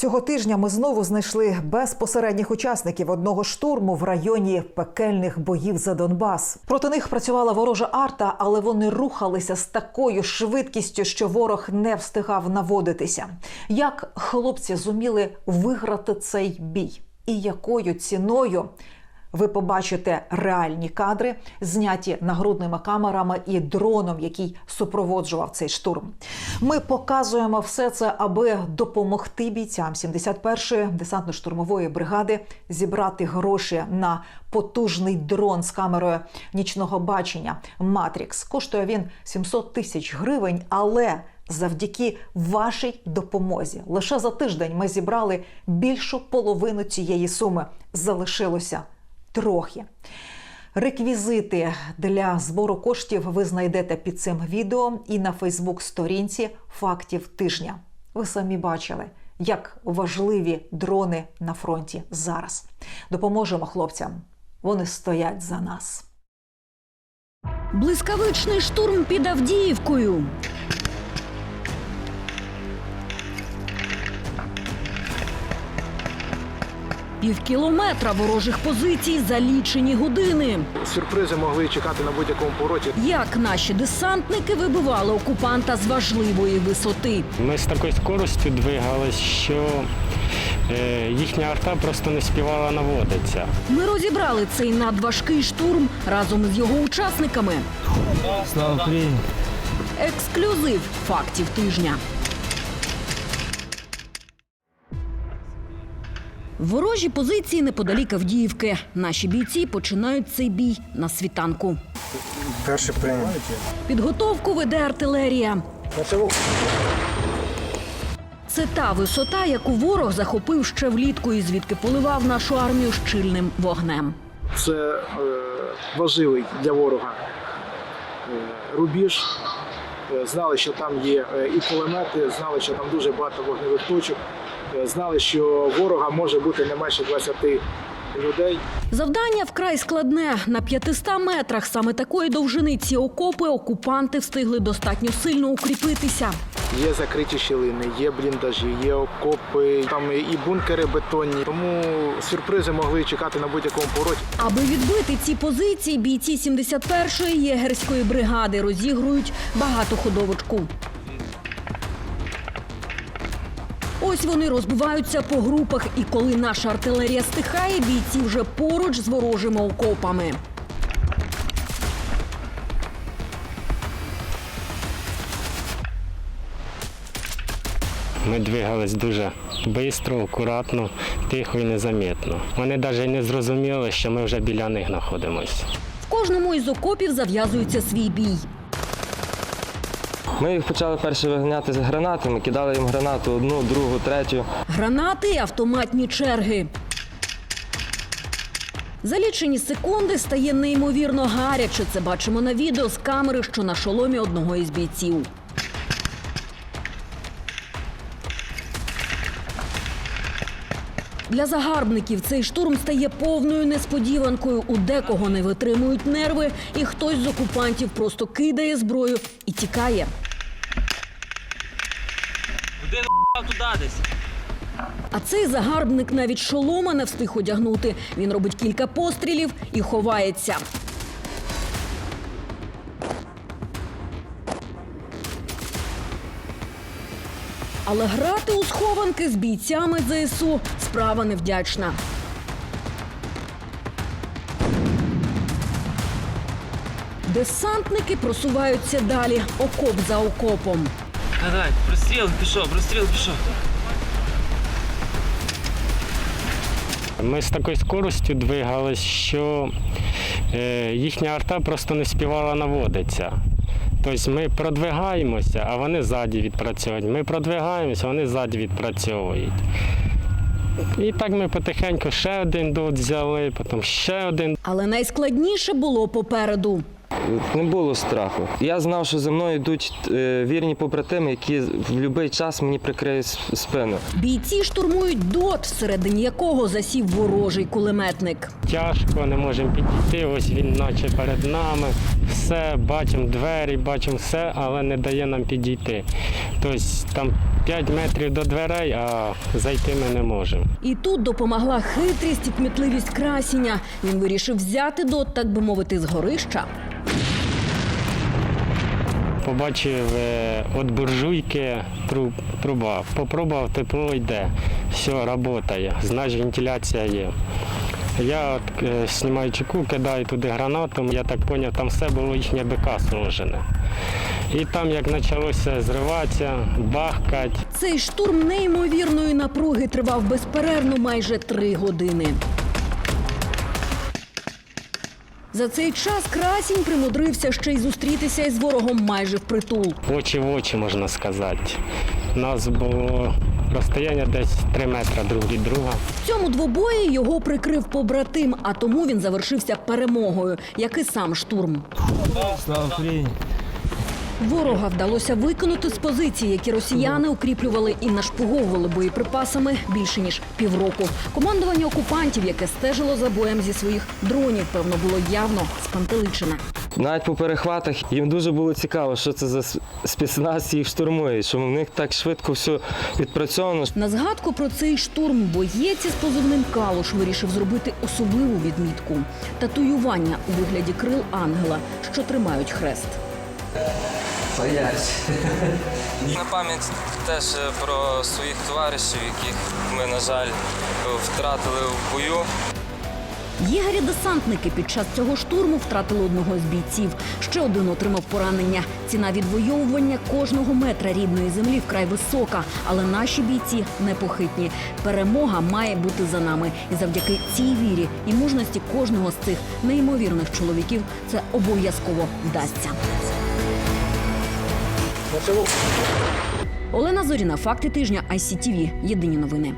Цього тижня ми знову знайшли безпосередніх учасників одного штурму в районі пекельних боїв за Донбас. Проти них працювала ворожа арта, але вони рухалися з такою швидкістю, що ворог не встигав наводитися. Як хлопці зуміли виграти цей бій, і якою ціною? Ви побачите реальні кадри, зняті нагрудними камерами і дроном, який супроводжував цей штурм. Ми показуємо все це, аби допомогти бійцям 71-ї десантно-штурмової бригади зібрати гроші на потужний дрон з камерою нічного бачення Матрікс. Коштує він 700 тисяч гривень, але Завдяки вашій допомозі лише за тиждень ми зібрали більшу половину цієї суми. Залишилося трохи. Реквізити для збору коштів ви знайдете під цим відео і на Фейсбук-сторінці фактів тижня. Ви самі бачили, як важливі дрони на фронті зараз. Допоможемо хлопцям. Вони стоять за нас. Блискавичний штурм під Авдіївкою. Півкілометра ворожих позицій за лічені години. Сюрпризи могли чекати на будь-якому повороті. Як наші десантники вибивали окупанта з важливої висоти. Ми з такою скоростю двигались, що е, їхня арта просто не співала наводитися. Ми розібрали цей надважкий штурм разом з його учасниками. Слава Україні! Ексклюзив фактів тижня. Ворожі позиції неподалік Авдіївки. Наші бійці починають цей бій на світанку. Перший прийняв. Підготовку веде артилерія. Це та висота, яку ворог захопив ще влітку і звідки поливав нашу армію щільним вогнем. Це е, важливий для ворога е, рубіж. Е, Знали, що там є е, і кулемети, знали, що там дуже багато вогневих точок. Е, Знали, що ворога може бути не менше 20 людей. Завдання вкрай складне. На 500 метрах саме такої довжини ці окопи окупанти встигли достатньо сильно укріпитися. Є закриті щілини, є бліндажі, є окопи, там і бункери бетонні. Тому сюрпризи могли чекати на будь-якому повороті. Аби відбити ці позиції, бійці 71-ї єгерської бригади розігрують багатоходовочку. Ось вони розбиваються по групах, і коли наша артилерія стихає, бійці вже поруч з ворожими окопами. Ми двигались дуже швидко, акуратно, тихо і незамітно. Вони навіть не зрозуміли, що ми вже біля них знаходимося. В кожному із окопів зав'язується свій бій. Ми їх почали перше виганяти з гранатами, кидали їм гранату одну, другу, третю. Гранати, і автоматні черги. За лічені секунди стає неймовірно гаряче. Це бачимо на відео з камери, що на шоломі одного із бійців. Для загарбників цей штурм стає повною несподіванкою. У декого не витримують нерви, і хтось з окупантів просто кидає зброю і тікає. Куди туди десь? А цей загарбник навіть шолома не встиг одягнути. Він робить кілька пострілів і ховається. Але грати у схованки з бійцями ЗСУ справа невдячна. Десантники просуваються далі, окоп за окопом. Давай, простріл пішов, простріл пішов. Ми з такою скоростю двигались, що е, їхня арта просто не співала наводитися. Тобто ми продвигаємося, а вони ззаді відпрацьовують. Ми продвигаємося, вони ззаді відпрацьовують. І так ми потихеньку ще один дот взяли, потім ще один. Але найскладніше було попереду. Не було страху. Я знав, що за мною йдуть е, вірні побратими, які в будь-який час мені прикриють спину. Бійці штурмують дот, всередині якого засів ворожий кулеметник. Тяжко, не можемо підійти. Ось він наче перед нами. Все, бачимо двері, бачимо все, але не дає нам підійти. Тобто там 5 метрів до дверей, а зайти ми не можемо. І тут допомогла хитрість і кмітливість красіння. Він вирішив взяти до, так би мовити, з горища. Побачив е, от буржуйки труб, труба. Попробував, тепло йде. Все, працює. Значить, вентиляція є. Я от, е, знімаю чеку, кидаю туди гранату. Я так зрозумів, там все було їхнє БК сложене. І там, як почалося зриватися, бахкать, Цей штурм неймовірної напруги тривав безперервно майже три години. За цей час красінь примудрився ще й зустрітися із ворогом майже впритул. очі в очі, можна сказати. У нас було розстояння десь 3 метри друг від друга. В цьому двобої його прикрив побратим, а тому він завершився перемогою, як і сам штурм. Слава Україні! Ворога вдалося викинути з позицій, які росіяни укріплювали і нашпуговували боєприпасами більше ніж півроку. Командування окупантів, яке стежило за боєм зі своїх дронів, певно, було явно спантеличене. Навіть по перехватах їм дуже було цікаво, що це за спецназ їх штурмує, що в них так швидко все відпрацьовано. На згадку про цей штурм боєць із позивним Калуш вирішив зробити особливу відмітку татуювання у вигляді крил ангела, що тримають хрест. На пам'ять теж е, про своїх товаришів, яких ми, на жаль, втратили в бою. Єгері-десантники під час цього штурму втратили одного з бійців. Ще один отримав поранення. Ціна відвоювання кожного метра рідної землі вкрай висока, але наші бійці непохитні. Перемога має бути за нами. І завдяки цій вірі і мужності кожного з цих неймовірних чоловіків це обов'язково вдасться. Олена Зоріна, факти тижня ICTV. Єдині новини.